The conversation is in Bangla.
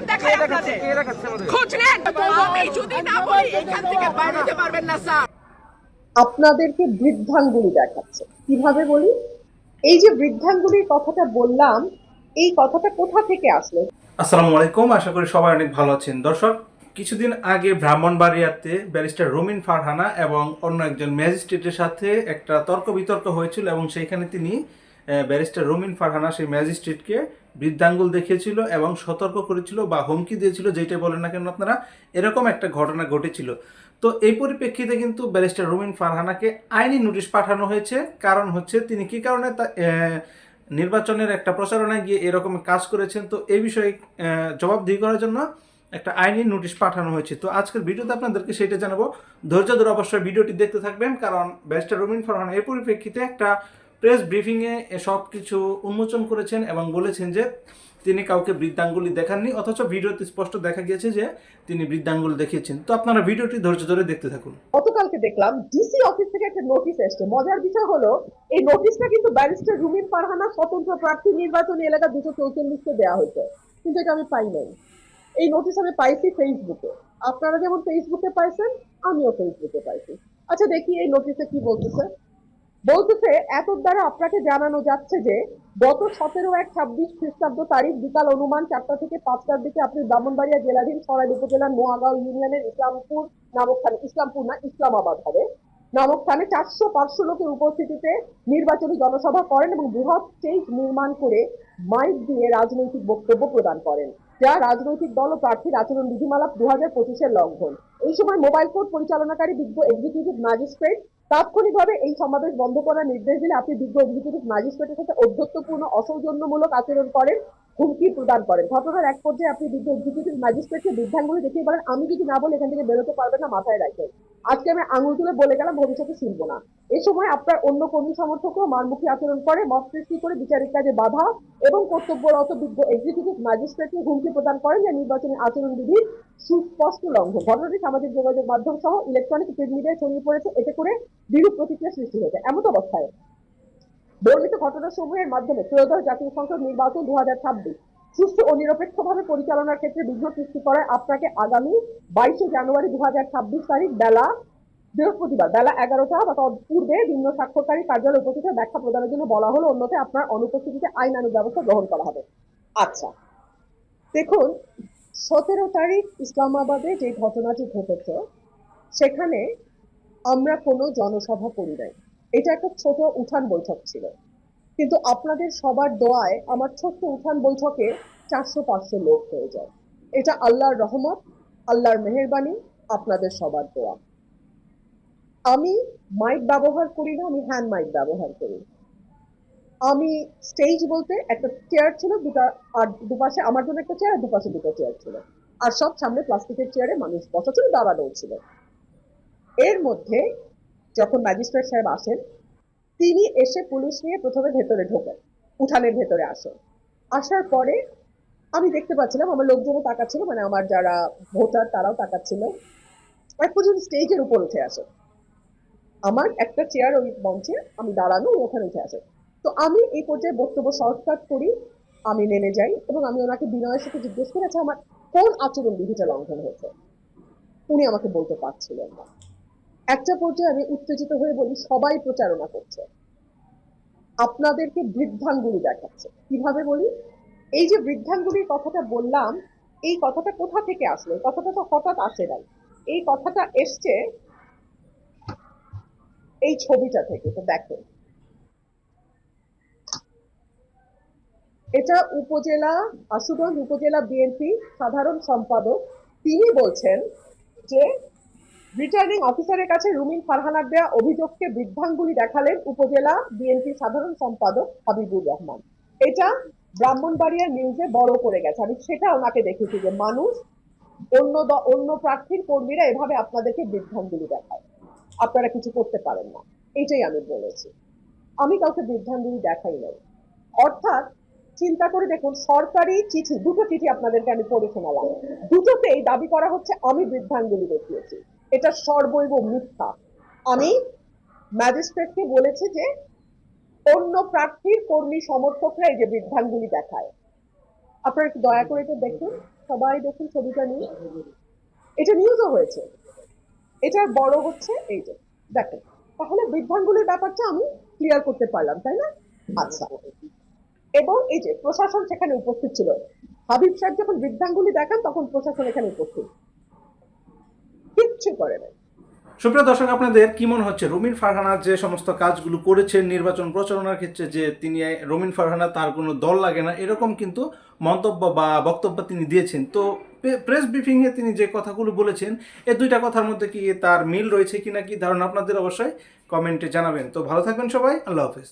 দেখাই আপনাদের। খোঁজ নেন। আমি যদি না বলি এখান থেকে বাইরে যেতে পারবেন না স্যার। আপনাদেরকে বৃদ্ধাঙ্গুলি দেখাচ্ছে। কীভাবে বলি? এই যে বৃদ্ধাঙ্গুলির কথাটা বললাম এই কথাটা কোথা থেকে আসলো? আসসালামু আলাইকুম আশা করি সবাই অনেক ভালো আছেন। দর্শক কিছুদিন আগে ব্রাহ্মণবাড়িয়াতে ব্যারিস্টার রুমিন ফারহানা এবং অন্য একজন ম্যাজিস্ট্রেটের সাথে একটা তর্ক বিতর্ক হয়েছিল এবং সেইখানে তিনি আহ, ব্যারিস্টার রুমিন ফারহানা সেই ম্যাজিস্ট্রেটকে বৃদ্ধাঙ্গুল দেখিয়েছিল এবং সতর্ক করেছিল বা হুমকি দিয়েছিল যেটাই বলেন না কেন আপনারা, এরকম একটা ঘটনা ঘটেছিল। তো এই পরিপ্রেক্ষিতে কিন্তু ব্যারিস্টার রুমিন ফারহানাকে আইনি নোটিশ পাঠানো হয়েছে। কারণ হচ্ছে, তিনি কি কারণে তা নির্বাচনের একটা প্রচারণায় গিয়ে এরকম কাজ করেছেন? তো এই বিষয়ে জবাবদিহি করার জন্য একটা আইনি নোটিশ পাঠানো হয়েছে। তো আজকের ভিডিওতে আপনাদেরকে সেটা জানাব। ধৈর্য ধরে অবশ্যই ভিডিওটি দেখতে থাকবেন, কারণ ব্যারিস্টার রুমিন ফরহান এর পরিপ্রেক্ষিতে একটা প্রেস ব্রিফিংয়ে সব কিছু উন্মোচন করেছেন এবং বলেছেন যে তিনি কাউকে বৃদ্ধাঙ্গুলি দেখাননি, অথচ ভিডিওতে স্পষ্ট দেখা গিয়েছে যে তিনি বৃদ্ধাঙ্গুলি দেখিয়েছেন। তো আপনারা ভিডিওটি ধৈর্য ধরে দেখতে থাকুন। গতকালকে দেখলাম ডিসি অফিস থেকে একটা নোটিশ এসছে। মজার বিষয় হলো, এই নোটিশটা কিন্তু ব্যারিস্টার রুমিন ফারহানা স্বতন্ত্র প্রার্থী নির্বাচনী এলাকা দুশো চৌচল্লিশকে দেওয়া হয়েছে। কিন্তু এটা আমি পাই নাই। এই নোটিশ আমি পাইছি ফেসবুকে আপনারা যেমন ফেসবুকে পাইছেন, আমিও ফেসবুকে পাইছি। আচ্ছা দেখি এই নোটিশে কি বলতেছে। বলতেছে এত দ্বারা আপনাকে জানানো যাচ্ছে যে, গত সতেরো এক ছাব্বিশ খ্রিস্টাব্দ তারিখ বিকাল অনুমান চারটা থেকে পাঁচটার দিকে আপনি ব্রাহ্মণবাড়িয়া জেলাধীন সরাইল উপজেলার নোয়াগাঁও ইউনিয়নের ইসলামপুর নামক স্থানে, ইসলামপুর না, ইসলামাবাদ হবে, নামক স্থানে চারশো পাঁচশো লোকের উপস্থিতিতে নির্বাচনী জনসভা করেন এবং বৃহৎ স্টেজ নির্মাণ করে মাইক দিয়ে রাজনৈতিক বক্তব্য প্রদান করেন। যা রাজনৈতিক দল ও প্রার্থীর আচরণ বিধিমালা দু হাজার পঁচিশের লঙ্ঘন। এই সময় মোবাইল কোর্ট পরিচালনাকারী বিজ্ঞ এক্সিকিউটিভ ম্যাজিস্ট্রেট তাৎক্ষণিকভাবে এই সমাবেশ বন্ধ করার নির্দেশ দিলে আপনি বিজ্ঞ এক্সিকিউটিভ ম্যাজিস্ট্রেটের সাথে অধ্যত্বপূর্ণ অসৌজন্যমূলক আচরণ করেন, হুমকি প্রদান করেন। ঘটনার এক পর্যায়ে আপনি বিজ্ঞ এক্সিকিউটিভ ম্যাজিস্ট্রেটকে বৃদ্ধাঙ্গুলি দেখিয়ে বলেন, আমি যদি না বলে, এখান থেকে বেরোতে পারবেন না, মাথায় রাখেন আজকে আমি আঙুল তুলে বলে গেলাম, ভবিষ্যতে শুনব না। এ সময় আপনার অন্য কর্মী সমর্থকও মারমুখী আচরণ করে মত সৃষ্টি করে বিচারিক কাজে বাধা এবং কর্তব্যরত বিজ্ঞ এক্সিকিউটিভ ম্যাজিস্ট্রেটকে হুমকি প্রদান করেন যে নির্বাচনী আচরণ বিধির সুস্পষ্ট লঙ্ঘন ঘটনাটি সামাজিক যোগাযোগ মাধ্যম সহ ইলেকট্রনিক প্রিন্ট মিডিয়ায় ছড়িয়ে পড়েছে। এতে করে বিরূপ প্রতিক্রিয়া সৃষ্টি হয়েছে। এমন অবস্থায় বর্ণিত ঘটনাসমূহের মাধ্যমে ত্রয়োদশ জাতীয় সংসদ নির্বাচন দু হাজার ছাব্বিশ। সুষ্ঠু ও নিরপেক্ষভাবে পরিচালনার ক্ষেত্রে বিঘ্ন সৃষ্টি করায় আপনাকে আগামী বাইশে জানুয়ারি দু হাজার ছাব্বিশ তারিখ বেলা বৃহস্পতিবার বেলা এগারোটা বা তৎপূর্বে ভিন্ন স্বাক্ষরকারী কার্যালয় উপস্থিত ব্যাখ্যা প্রদানের জন্য বলা হলো। অন্যথায় আপনার অনুপস্থিতিতে আইনানুগ ব্যবস্থা গ্রহণ করা হবে। আচ্ছা দেখুন সতেরো তারিখ ইসলামাবাদে যে ঘটনাটি ঘটেছে, সেখানে আমরা কোনো জনসভা করি নাই। এটা একটা ছোট উঠান বৈঠক ছিল। কিন্তু আপনাদের সবার দোয়ায় আমার ছোট্ট উঠান বৈঠকে চারশো পাঁচশো লোক হয়ে যায়। এটা আল্লাহর রহমত, আল্লাহর মেহেরবানি, আপনাদের সবার দোয়া। আমি মাইক ব্যবহার করি না, আমি হ্যান্ড মাইক ব্যবহার করি। আমি স্টেজ বলতে একটা চেয়ার ছিল, দুটা, আর দুপাশে, আমার জন্য একটা চেয়ার দুপাশে দুটো চেয়ার ছিল। আর সব সামনে প্লাস্টিকের চেয়ারে মানুষ বসা ছিল দাঁড়ানো ছিল। এর মধ্যে যখন ম্যাজিস্ট্রেট সাহেব আসেন, তিনি এসে পুলিশ নিয়ে প্রথমে ভেতরে ঢোকেন, উঠানের ভেতরে আসেন। আসার পরে আমি দেখতে পাচ্ছিলাম, আমার লোকজনও তাকাচ্ছিল মানে আমার যারা ভোটার, তারাও তাকাচ্ছিল। এক পর্যন্ত স্টেজের উপর উঠে আসে। আমার একটা চেয়ার ওই মঞ্চে, আমি দাঁড়ানো ওখানে উঠে আসে। তো আমি এই পর্যায়ে বক্তব্য শর্টকাট করি, আমি নেমে যাই এবং আমি ওনাকে বিনয়ের সাথে জিজ্ঞেস করে আচ্ছা আমার কোন আচরণ বিধিটা লঙ্ঘন হয়েছে। উনি আমাকে বলতে পারছিলেন না। একটা পর্যায়ে আমি উত্তেজিত হয়ে বলি, সবাই প্রচারণা করছে। আপনাদেরকে বৃদ্ধাঙ্গুলি দেখাচ্ছে। কীভাবে বলি? এই যে বৃদ্ধাঙ্গুলির কথাটা বললাম, এই কথাটা কোথা থেকে আসলো? কথাটা তো হঠাৎ আসে নাই। এই কথাটা এসছে এই ছবিটা থেকে। তো দেখেন এটা উপজেলা আশুগঞ্জ উপজেলা বিএনপি সাধারণ সম্পাদক। তিনি বলছেন যে রিটার্নিং অফিসারের কাছে রুমিন ফারহানার দেওয়া অভিযোগকে বৃদ্ধাঙ্গুলি দেখালেন উপজেলা বিএনপি সাধারণ সম্পাদক হাবিবুর রহমান। এটা ব্রাহ্মণবাড়িয়া নিউজে বড় করে গেছে। আমি সেটা ওনাকে দেখেছি যে মানুষ, অন্য অন্য প্রার্থীর কর্মীরা এভাবে আপনাদেরকে বৃদ্ধাঙ্গুলি দেখায়। আপনারা কিছু করতে পারেন না। এটাই আমি বলেছি। আমি কাউকে বৃদ্ধাঙ্গুলি দেখাই নাই। অর্থাৎ চিন্তা করে দেখুন, সরকারি চিঠি, দুটো চিঠি আপনাদেরকে আমি পড়ে শোনালাম। দুটোতেই দাবি করা হচ্ছে, আমি বৃদ্ধাঙ্গুলি দেখিয়েছি। এটা সর্বৈব মিথ্যা। আমি ম্যাজিস্ট্রেটকে বলেছি যে, অন্য প্রার্থীর কর্মী সমর্থকরা এই যে বৃদ্ধাঙ্গুলি দেখায়। আপনারা একটু দয়া করে এটা দেখুন, সবাই দেখুন ছবিটা নিয়ে। এটা নিউজও হয়েছে। এটার বড় হচ্ছে, এই যে, দেখেন। তাহলে বৃদ্ধাঙ্গুলির ব্যাপারটা আমি ক্লিয়ার করতে পারলাম, তাই না? আচ্ছা। এবং এই যে প্রশাসন সেখানে উপস্থিত ছিল। হাবিব সাহেব যখন বৃদ্ধাঙ্গুলি দেখান, তখন প্রশাসন এখানে উপস্থিত। কিচ্ছু করে না সুপ্রিয় দর্শক, আপনাদের কি মনে হচ্ছে? রুমিন ফারহানা যে সমস্ত কাজগুলো করেছেন, নির্বাচন প্রচারণার ক্ষেত্রে যে তিনি, রুমিন ফারহানা তার কোনো দল লাগে না, এরকম কিন্তু মন্তব্য বা বক্তব্য তিনি দিয়েছেন। তো প্রেস ব্রিফিংয়ে তিনি যে কথাগুলো বলেছেন, এ দুইটা কথার মধ্যে কি তার মিল রয়েছে কিনা কি ধারণা আপনাদের অবশ্যই কমেন্টে জানাবেন। তো ভালো থাকবেন সবাই, আল্লাহ হাফেজ।